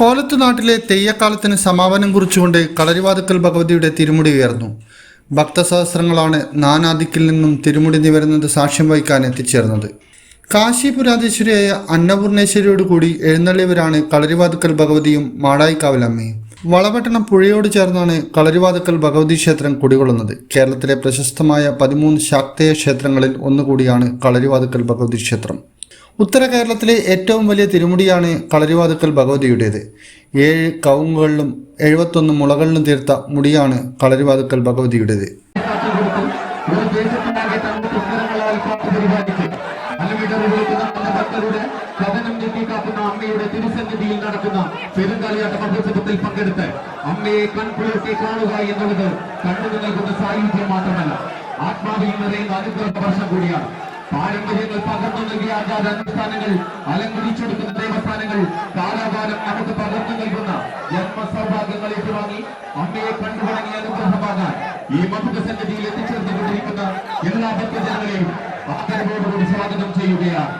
കോലത്തുനാട്ടിലെ തെയ്യക്കാലത്തിന് സമാപനം കുറിച്ചുകൊണ്ട് കളരിവാതുക്കൽ ഭഗവതിയുടെ തിരുമുടി ഉയർന്നു. ഭക്തസഹസ്രങ്ങളാണ് നാനാദിക്കിൽ നിന്നും തിരുമുടി നിവരുന്നത് സാക്ഷ്യം വഹിക്കാൻ എത്തിച്ചേർന്നത്. കാശിപുരാധീശ്വരിയായ അന്നപൂർണേശ്വരിയോട് കൂടി എഴുന്നള്ളിയവരാണ് കളരിവാതുക്കൽ ഭഗവതിയും മാടായിക്കാവിലമ്മയും വളപട്ടണം പുഴയോട് ചേർന്നാണ് കളരിവാതുക്കൽ ഭഗവതി ക്ഷേത്രം കുടികൊള്ളുന്നത്. കേരളത്തിലെ പ്രശസ്തമായ പതിമൂന്ന് ശാക്തേയ ക്ഷേത്രങ്ങളിൽ ഒന്നുകൂടിയാണ് കളരിവാതുക്കൽ ഭഗവതി ക്ഷേത്രം. ഉത്തര കേരളത്തിലെ ഏറ്റവും വലിയ തിരുമുടിയാണ് കളരിവാതുക്കൽ ഭഗവതിയുടേത്. ഏഴ് കവുങ്ങുകളിലും എഴുപത്തൊന്ന് മുളകളിലും തീർത്ത മുടിയാണ് കളരിവാതുക്കൽ ഭഗവതിയുടേത്. നടക്കുന്ന മഹോത്സവത്തിൽ അമ്മയെ കൺകുളിർത്തി കാണുക എന്നുള്ളത് കണ്ണു നൽകുന്ന സായുധ്യം മാത്രമല്ല. ആത്മാവിൽ നിറയുന്ന അനുഗ്രഹ വർഷം കൂടിയാണ്. പാരമ്പര്യങ്ങൾ പകർന്നു നൽകിയ ആചാര അനുഷ്ഠാനങ്ങൾ അലങ്കരിച്ചെടുക്കുന്ന ദേവസ്ഥാനങ്ങൾ കാലാകാലം നമുക്ക് പകർന്നു നൽകുന്ന ജന്മ സൗഭാഗ്യങ്ങൾ ഏറ്റുവാങ്ങി അമ്മയെ കണ്ടുവണങ്ങിയ അനുഗ്രഹമാകാൻ ഈ മധുര സന്നിധിയിൽ എത്തിച്ചേർന്നുകൊണ്ടിരിക്കുന്ന എല്ലാ ഭക്തജനങ്ങളെയും ആദരവോടുകൂടി സ്വാഗതം ചെയ്യുകയാണ്.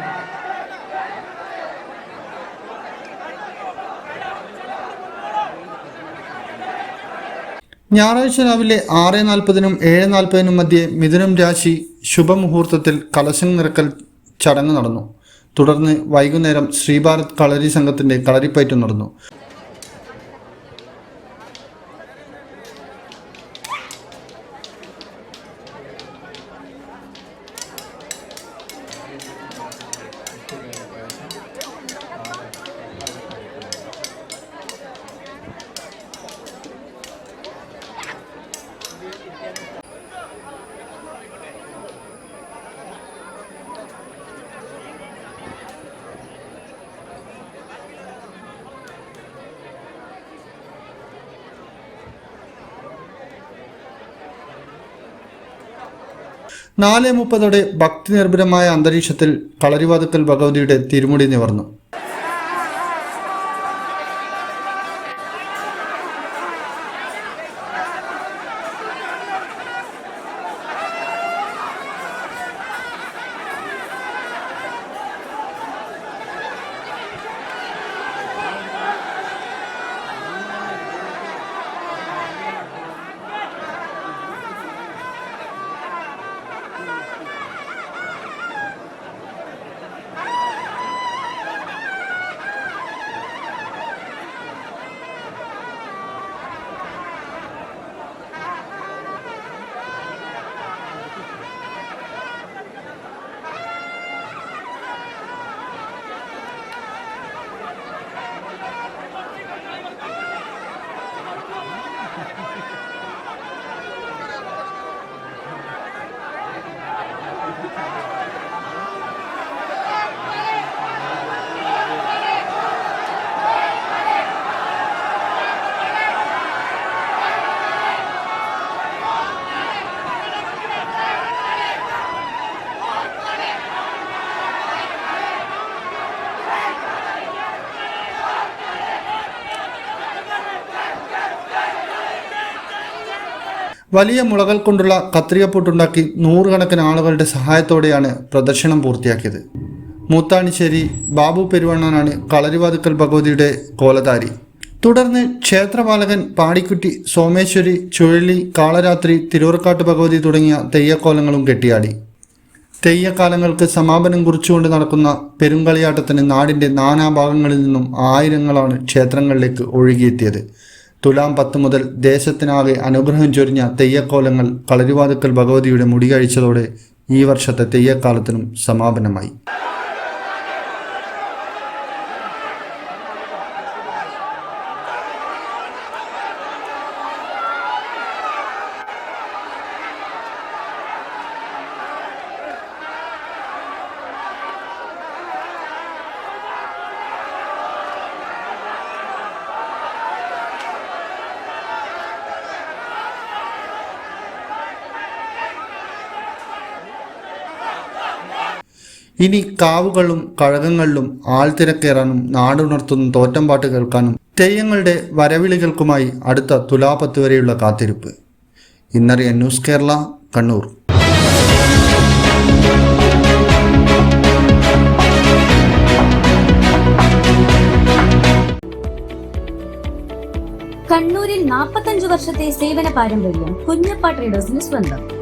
ഞായറാഴ്ച രാവിലെ ആറ് നാൽപ്പതിനും ഏഴ് നാൽപ്പതിനും മധ്യേ മിഥുനം രാശി ശുഭമുഹൂർത്തത്തിൽ കലശം നിറക്കൽ ചടങ്ങ് നടന്നു. തുടർന്ന് വൈകുന്നേരം ശ്രീഭാരത് കളരി സംഘത്തിന്റെ കളരിപ്പയറ്റം നടന്നു. നാല് മുപ്പതോടെ ഭക്തി നിർഭരമായ അന്തരീക്ഷത്തിൽ കളരിവാതുക്കൽ ഭഗവതിയുടെ തിരുമുടി നിവർന്നു. വലിയ മുളകൾ കൊണ്ടുള്ള കത്രികപ്പൊട്ടുണ്ടാക്കി നൂറുകണക്കിന് ആളുകളുടെ സഹായത്തോടെയാണ് പ്രദർശനം പൂർത്തിയാക്കിയത്. മൂത്താണിശ്ശേരി ബാബു പെരുവണ്ണനാണ് കളരിവാതുക്കൽ ഭഗവതിയുടെ കോലധാരി തുടർന്ന് ക്ഷേത്രപാലകൻ പാടിക്കുട്ടി സോമേശ്വരി ചുഴലി കാളരാത്രി തിരൂർക്കാട്ട് ഭഗവതി തുടങ്ങിയ തെയ്യക്കോലങ്ങളും കെട്ടിയാടി. തെയ്യക്കാലങ്ങൾക്ക് സമാപനം കുറിച്ചുകൊണ്ട് നടക്കുന്ന പെരുങ്കളിയാട്ടത്തിന് നാടിന്റെ നാനാഭാഗങ്ങളിൽ നിന്നും ആയിരങ്ങളാണ് ക്ഷേത്രങ്ങളിലേക്ക് ഒഴുകിയെത്തിയത്. തുലാം പത്ത് മുതൽ ദേശത്തിനാകെ അനുഗ്രഹം ചൊരിഞ്ഞ തെയ്യക്കോലങ്ങൾ കളരിവാതുക്കൽ ഭഗവതിയുടെ മുടികഴിച്ചതോടെ ഈ വർഷത്തെ തെയ്യക്കാലത്തിനും സമാപനമായി. ഇനി കാവുകളും കഴകങ്ങളിലും ആൾത്തിരക്കേറാനും നാടുണർത്തുന്ന തോറ്റമ്പാട്ട് കേൾക്കാനും തെയ്യങ്ങളുടെ വരവിളികൾക്കുമായി അടുത്ത തുലാപത്ത് വരെയുള്ള കാത്തിരിപ്പ്. ഇന്നറിയ ന്യൂസ് കേരള കണ്ണൂർ. കണ്ണൂരിൽ നാൽപ്പത്തഞ്ചു വർഷത്തെ സേവന പാരമ്പര്യം കുഞ്ഞപ്പ സ്വന്തം.